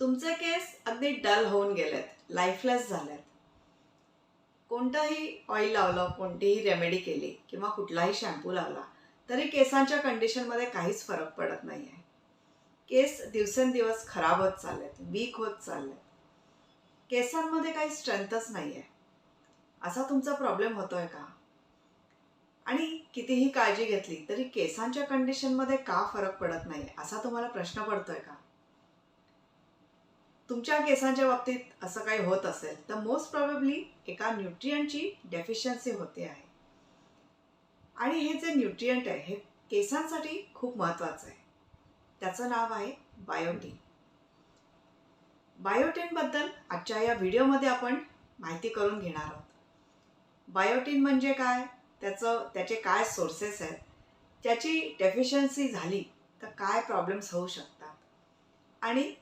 तुमचे केस अगदी डल होऊन गेलेत लाईफलेस झालेत. कोणतंही ऑइल लावलं कोणतीही रेमेडी केली किंवा कुठलाही शॅम्पू लावला तरी केसांच्या कंडिशनमध्ये काहीच फरक पडत नाही आहे केस दिवसेंदिवस खराब होत चाललेत वीक होत चाललेत. केसांमध्ये काही स्ट्रेंथच नाही आहे असा तुमचा प्रॉब्लेम होतोय का? आणि कितीही काळजी घेतली तरी केसांच्या कंडिशनमध्ये का फरक पडत नाही असा तुम्हाला प्रश्न पडतोय का? तुमच्या केसांच्या बाबतीत असं काही होत असेल तर मोस्ट प्रॉबेबली एका न्यूट्रियंटची डेफिशियन्सी होते आहे. आणि हे जे न्यूट्रियंट आहे हे केसांसाठी खूप महत्त्वाचं आहे. त्याचं नाव आहे बायोटीन बायोटीनबद्दल आजच्या या व्हिडिओमध्ये आपण माहिती करून घेणार आहोत. बायोटीन म्हणजे काय? त्याचं त्याचे काय सोर्सेस आहेत? त्याची डेफिशियन्सी झाली तर काय प्रॉब्लेम्स होऊ शकतात? आणि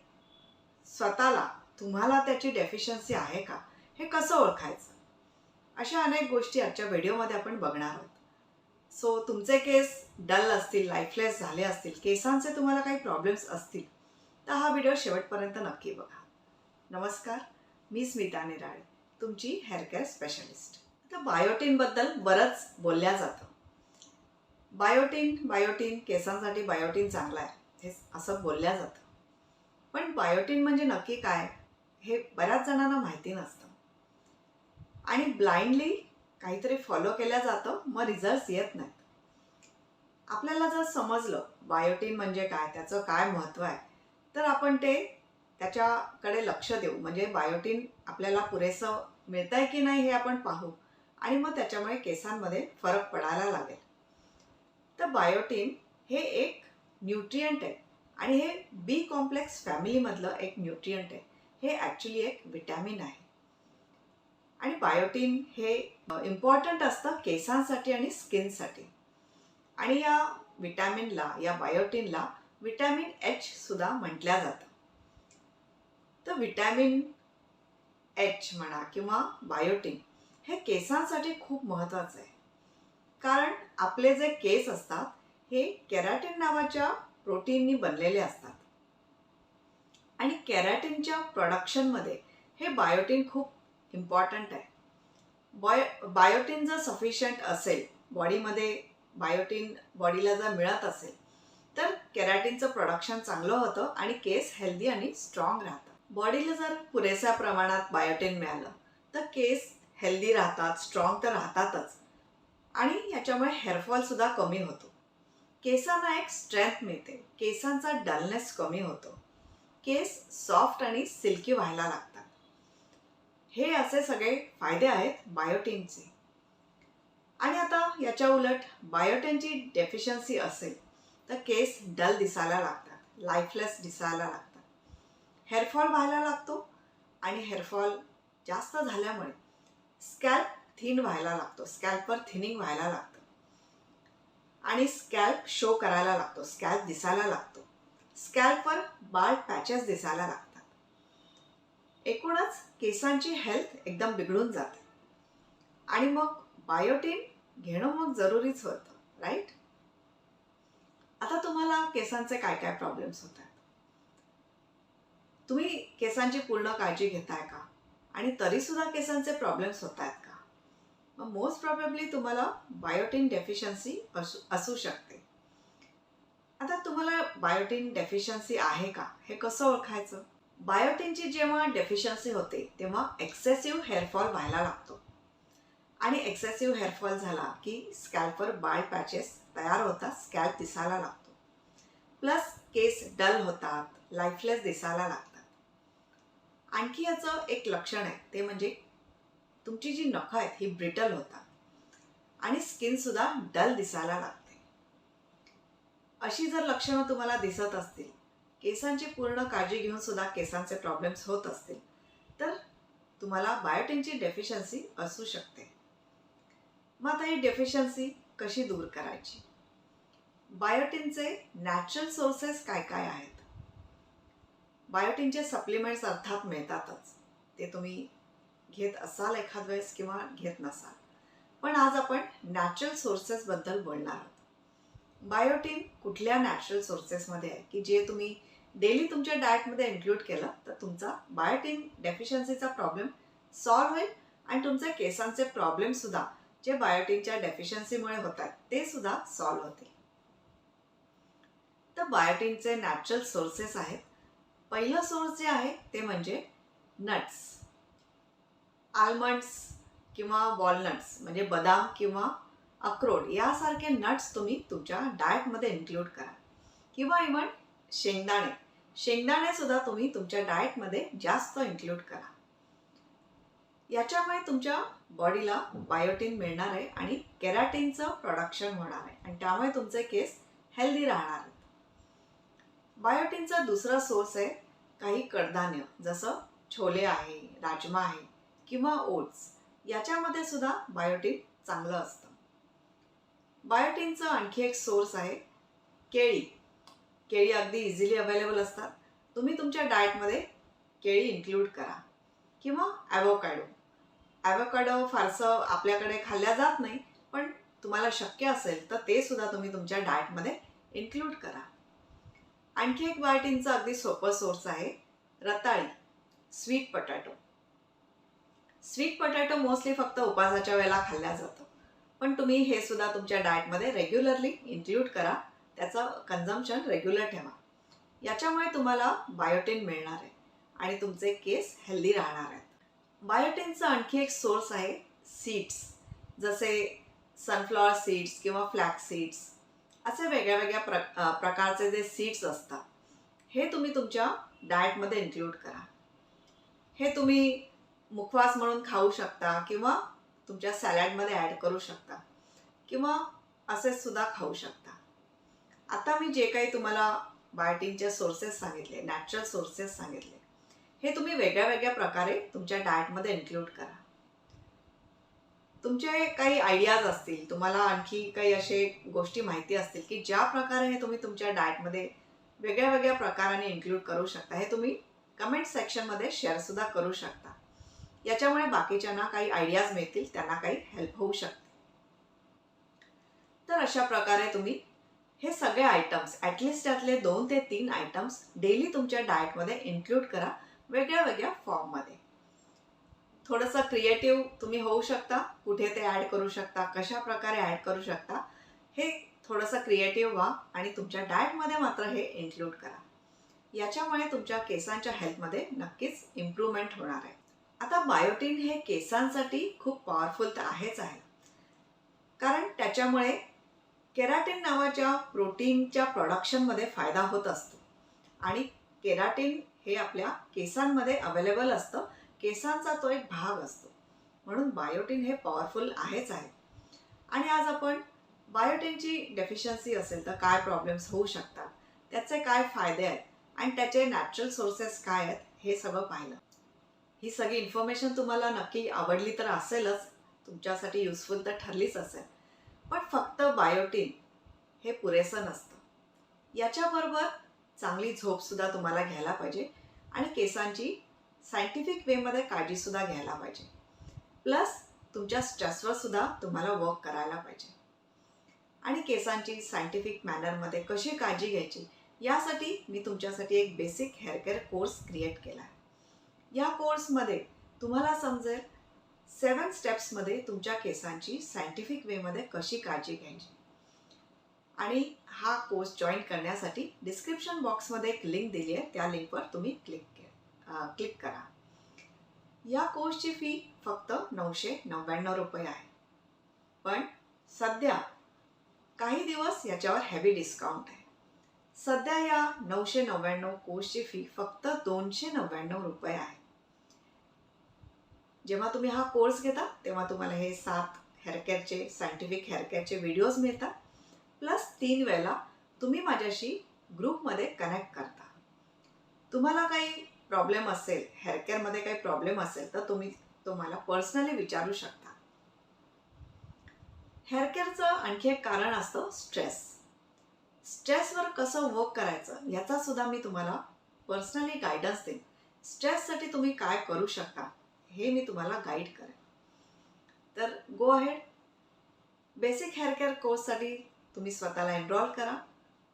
स्वतःला तुम्हाला त्याची डेफिशियन्सी आहे का? हे कसं ओळखायचं? अशा अनेक गोष्टी आजच्या व्हिडिओमध्ये आपण बघणार आहोत. सो तुमचे केस डल असतील लाईफलेस झाले असतील केसांचे तुम्हाला काही प्रॉब्लेम्स असतील तर हा व्हिडिओ शेवटपर्यंत नक्की बघा. नमस्कार मी स्मिता निराळे तुमची हेअर केअर स्पेशलिस्ट आता बायोटीनबद्दल बरंच बोलल्या जातं. बायोटीन बायोटीन केसांसाठी बायोटीन चांगला आहे हे असं बोलल्या जातं. पण बायोटीन म्हणजे नक्की काय हे बऱ्याच जणांना माहिती नसतं. आणि ब्लाइंडली काहीतरी फॉलो केलं जातं मग रिझल्ट येत नाहीत. आपल्याला जर समजलं बायोटीन म्हणजे काय त्याचं काय महत्त्व आहे तर आपण ते त्याच्याकडे लक्ष देऊ. म्हणजे बायोटीन आपल्याला पुरेसं मिळतं आहे की नाही हे आपण पाहू. आणि मग त्याच्यामुळे केसांमध्ये फरक पडायला लागेल. तर बायोटीन हे एक न्यूट्रियंट आहे. आणि हे बी कॉम्प्लेक्स फॅमिलीमधलं एक न्यूट्रियंट आहे. हे ॲक्च्युली एक विटॅमिन आहे. आणि बायोटीन हे इम्पॉर्टंट असतं केसांसाठी आणि स्किनसाठी आणि या विटॅमिनला या बायोटीनला विटॅमिन एच सुद्धा म्हटल्या जातं. तर विटॅमिन एच म्हणा किंवा बायोटीन हे केसांसाठी खूप महत्त्वाचं आहे. कारण आपले जे केस असतात हे केराटिन नावाच्या प्रोटीननी बनलेले असतात. आणि कॅरॅटिनच्या प्रोडक्शनमध्ये हे बायोटीन खूप इम्पॉर्टंट आहे. बायो बायोटीन जर सफिशियंट असेल बॉडीमध्ये बायोटीन बॉडीला जर मिळत असेल तर कॅराटीनचं प्रोडक्शन चांगलं होतं आणि केस हेल्दी आणि स्ट्रॉंग राहतात बॉडीला जर पुरेशा प्रमाणात बायोटीन मिळालं तर केस हेल्दी राहतात स्ट्रॉंग तर राहतातच. आणि याच्यामुळे हेअरफॉलसुद्धा कमी होतो. केसांना एक स्ट्रेंथ मिळते. केसांचा डलनेस कमी होतो. केस सॉफ्ट आणि सिल्की व्हायला लागतात. हे असे सगळे फायदे आहेत बायोटीनचे आणि आता याच्या उलट बायोटीनची डेफिशियन्सी असेल तर केस डल दिसायला लागतात लाईफलेस दिसायला लागतात. हेअरफॉल व्हायला लागतो आणि हेअरफॉल जास्त झाल्यामुळे स्कॅल्प थिन व्हायला लागतो स्कॅल्पवर थिनिंग व्हायला लागतं. आणि स्कॅल्प शो करायला लागतो. स्कॅल्प दिसायला लागतो. स्कॅल्पवर बाळ पॅचेस दिसायला लागतात. एकूणच केसांची हेल्थ एकदम बिघडून जाते. आणि मग बायोटीन घेणं मग जरुरीच होतं राईट आता तुम्हाला केसांचे काय काय प्रॉब्लेम्स होत आहेत तुम्ही केसांची पूर्ण काळजी घेताय का? आणि तरीसुद्धा केसांचे प्रॉब्लेम्स होत आहेत का? मग मोस्ट प्रॉबेबली तुम्हाला बायोटीन डेफिशियन्सी असू असू शकते. आता तुम्हाला बायोटीन डेफिशियन्सी आहे का? हे कसं ओळखायचं? बायोटीनची जेव्हा डेफिशियन्सी होते तेव्हा एक्सेसिव्ह हेअरफॉल व्हायला लागतो. आणि एक्सेसिव्ह हेअरफॉल झाला की स्कॅल्पवर बाय पॅचेस तयार होतात स्कॅल्प दिसायला लागतो. प्लस केस डल होतात लाईफलेस दिसायला लागतात. आणखी याचं एक लक्षण आहे ते म्हणजे तुमची जी नखं आहेत ही ब्रिटल होतात. आणि स्किनसुद्धा डल दिसायला लागते. अशी जर लक्षणं तुम्हाला दिसत असतील केसांची पूर्ण काळजी घेऊन सुद्धा केसांचे प्रॉब्लेम्स होत असतील तर तुम्हाला बायोटीनची डेफिशियन्सी असू शकते. मग आता ही डेफिशियन्सी कशी दूर करायची? बायोटीनचे नॅचरल सोर्सेस काय काय आहेत? बायोटीनचे सप्लिमेंट्स अर्थात मिळतातच. ते तुम्ही घेत असाल एखाद वेळेस किंवा घेत नसाल. पण आज आपण नॅचरल सोर्सेसबद्दल बोलणार आहोत. बायोटीन कुठल्या नॅचरल सोर्सेसमध्ये आहे? की जे तुम्ही डेली तुमच्या डाएटमध्ये इन्क्लूड केलं तर तुमचा बायोटीन डेफिशियन्सीचा प्रॉब्लेम सॉल्व्ह होईल आणि तुमचे केसांचे प्रॉब्लेमसुद्धा जे बायोटीनच्या डेफिशियन्सीमुळे होतात ते सुद्धा सॉल्व्ह होतील. तर बायोटीनचे नॅचरल सोर्सेस आहेत. पहिलं सोर्स जे आहे ते म्हणजे नट्स आल्मंड्स किंवा वॉलनट्स म्हणजे बदाम किंवा अक्रोड यासारखे नट्स तुम्ही तुमच्या डाएटमध्ये इन्क्लूड करा. किंवा इवन शेंगदाणे. शेंगदाणे सुद्धा तुम्ही तुमच्या डाएटमध्ये जास्त इन्क्लूड करा. याच्यामुळे तुमच्या बॉडीला बायोटीन मिळणार आहे आणि केराटिनचं प्रोडक्शन होणार आहे. आणि त्यामुळे तुमचे केस हेल्दी राहणार आहेत. बायोटीनचा दुसरा सोर्स आहे काही कडधान्य जसं छोले आहे राजमा आहे. किंवा ओट्स याच्यामध्ये सुद्धा बायोटिन चांगलं असतं. बायोटिनचं आणखी एक सोर्स आहे केळी. केळी अगदी इझिली अवेलेबल असतात. तुम्ही तुमच्या डाएटमध्ये केळी इन्क्लूड करा. किंवा ॲवोकॅडो ॲवोकॅडो फारसं आपल्याकडे खाल्ल्या जात नाही पण तुम्हाला शक्य असेल तर ते सुद्धा तुम्ही तुमच्या डाएटमध्ये इन्क्लूड करा. आणखी एक बायोटिनचं अगदी सोपं सोर्स आहे रताळी sweet potato sweet potato mostly फक्त उपासाच्या वेळेला खाल्ला जातं. पण तुम्ही हे सुद्धा तुमच्या डाएटमध्ये रेग्युलरली इन्क्ल्यूड करा. त्याचं कन्झम्पशन रेग्युलर ठेवा. याच्यामुळे तुम्हाला बायोटिन मिळणार आहे आणि तुमचे केस हेल्दी राहणार आहेत. बायोटिनचा आणखी एक सोर्स आहे सीड्स जसे सनफ्लॉवर सीड्स किंवा फ्लॅक्स सीड्स असे वेगळ्या वेगळ्या प्र प्रकारचे जे सीड्स असतात. हे तुम्ही तुमच्या डाएटमध्ये इन्क्लूड करा. हे तुम्ही मुखवास म्हणून खाऊ शकता किंवा तुमच्या सॅलॅडमध्ये ॲड करू शकता किंवा असेच सुद्धा खाऊ शकता. आता मी जे काही तुम्हाला बायोटिनचे सोर्सेस सांगितले नॅचरल सोर्सेस सांगितले हे तुम्ही वेगळ्या वेगळ्या प्रकारे तुमच्या डाएटमध्ये इन्क्लूड करा. तुमचे काही आयडियाज असतील तुम्हाला आणखी काही असे गोष्टी माहिती असतील की ज्या प्रकारे हे तुम्ही तुमच्या डाएटमध्ये वेगळ्या वेगळ्या प्रकाराने इन्क्लूड करू शकता हे तुम्ही कमेंट सेक्शनमध्ये शेअरसुद्धा करू शकता. याच्यामुळे बाकीच्यांना काही आयडियाज मिळतील त्यांना काही हेल्प होऊ शकते. तर अशा प्रकारे तुम्ही हे सगळे आयटम्स ॲटलिस्ट त्यातले दोन ते तीन आयटम्स डेली तुमच्या डाएटमध्ये इन्क्लूड करा वेगळ्या वेगळ्या फॉर्ममध्ये थोडंसं क्रिएटिव्ह तुम्ही होऊ शकता कुठे ते ॲड करू शकता कशा प्रकारे ॲड करू शकता हे थोडंसं क्रिएटिव्ह व्हा आणि तुमच्या डाएटमध्ये मात्र हे इन्क्लूड करा. याच्यामुळे तुमच्या केसांच्या हेल्थमध्ये नक्कीच इम्प्रूव्हमेंट होणार आहे. आता बायोटीन हे केसांसाठी खूप पॉवरफुल तर आहेच आहे. कारण त्याच्यामुळे केराटिन नावाच्या प्रोटीनच्या प्रोडक्शनमध्ये फायदा होत असतो. आणि केराटिन हे आपल्या केसांमध्ये अवेलेबल असतं. केसांचा तो एक भाग असतो. म्हणून बायोटीन हे पॉवरफुल आहेच आहे. आणि आज आपण बायोटीनची डेफिशियन्सी असेल तर काय प्रॉब्लेम्स होऊ शकतात? त्याचे काय फायदे आहेत? आणि त्याचे नॅचरल सोर्सेस काय आहेत? हे सगळं पाहिलं. ही सगळी इन्फॉर्मेशन तुम्हाला नक्की आवडली तर असेलच. तुमच्यासाठी युजफुल तर ठरलीच असेल. पण फक्त बायोटीन हे पुरेसं नसतं. याच्याबरोबर चांगली झोपसुद्धा तुम्हाला घ्यायला पाहिजे आणि केसांची सायंटिफिक वेमध्ये काळजीसुद्धा घ्यायला पाहिजे. प्लस तुमच्या स्ट्रेसवर सुद्धा तुम्हाला वर्क करायला पाहिजे. आणि केसांची सायंटिफिक मॅनरमध्ये कशी काळजी घ्यायची यासाठी मी तुमच्यासाठी एक बेसिक हेअरकेअर कोर्स क्रिएट केला आहे या कोर्समध्ये तुम्हाला समजेल सेवन स्टेप्समध्ये तुमच्या केसांची सायंटिफिक वेमध्ये कशी काळजी घ्यायची. आणि हा कोर्स जॉईन करण्यासाठी डिस्क्रिप्शन बॉक्समध्ये एक लिंक दिली आहे त्या लिंकवर तुम्ही क्लिक क्लिक करा. या कोर्सची फी फक्त नऊशे नव्याण्णव रुपये आहे. पण सध्या काही दिवस याच्यावर हॅवी डिस्काउंट आहे. सध्या या नऊशे नव्याण्णव कोर्सची फी फक्त दोनशे नव्याण्णव रुपये आहे. जेव्हा तुम्ही हा कोर्स घेता तेव्हा तुम्हाला हे सात हेअरकेअरचे सायंटिफिक हेअरकेअरचे व्हिडिओज मिळतात. प्लस तीन वेळेला तुम्ही माझ्याशी ग्रुपमध्ये कनेक्ट करता. तुम्हाला काही प्रॉब्लेम असेल हेअरकेअरमध्ये काही प्रॉब्लेम असेल तर तुम्ही तुम्हाला पर्सनली विचारू शकता. हेअरकेअरचं आणखी एक कारण असतं स्ट्रेस स्ट्रेसवर कसं वर्क करायचं याचा सुद्धा मी तुम्हाला पर्सनली गायडन्स देईन. स्ट्रेससाठी तुम्ही काय करू शकता हे मी तुम्हाला गाईड करेन. तर go ahead basic hair care कोर्ससाठी तुम्ही स्वतःला एनरोल करा.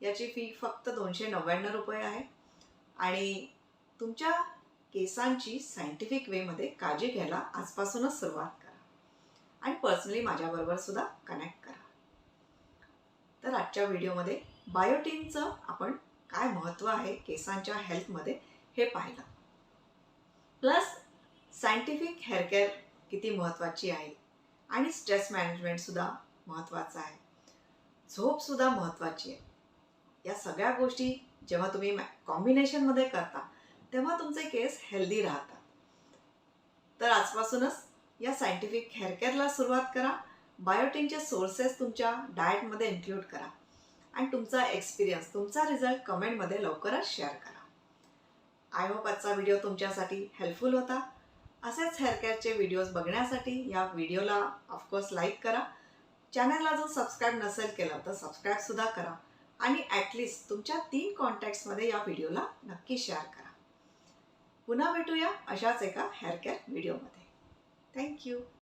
याची फी फक्त दोनशे नव्याण्णव रुपये आहे. आणि तुमच्या केसांची सायंटिफिक वेमध्ये काळजी घ्यायला आजपासूनच सुरुवात करा. आणि पर्सनली माझ्याबरोबर सुद्धा कनेक्ट करा. तर आजच्या व्हिडिओमध्ये बायोटीनचं आपण काय महत्त्व आहे केसांच्या हेल्थमध्ये हे पाहिलं. प्लस सायंटिफिक हेअरकेअर किती महत्त्वाची आहे? आणि स्ट्रेस मॅनेजमेंटसुद्धा महत्त्वाचं आहे. झोपसुद्धा महत्त्वाची आहे. या सगळ्या गोष्टी जेव्हा तुम्ही कॉम्बिनेशनमध्ये करता तेव्हा तुमचे केस हेल्दी राहतात. तर आजपासूनच या सायंटिफिक हेअरकेअरला सुरुवात करा. बायोटिनचे सोर्सेस तुमच्या डाएटमध्ये इन्क्लूड करा. आणि तुमचा एक्सपिरियन्स तुमचा रिझल्ट कमेंटमध्ये लवकरच शेअर करा. आय होप आजचा व्हिडिओ तुमच्यासाठी हेल्पफुल होता. असेच हेअरकेअरचे व्हिडिओज बघण्यासाठी या व्हिडिओला ऑफकोर्स लाईक करा. चॅनलला जर सबस्क्राईब नसेल केलं तर सबस्क्राईबसुद्धा करा. आणि ॲटलिस्ट तुमच्या तीन कॉन्टॅक्ट्समध्ये या व्हिडिओला नक्की शेअर करा. पुन्हा भेटूया अशाच एका हेअरकेअर व्हिडिओमध्ये थँक्यू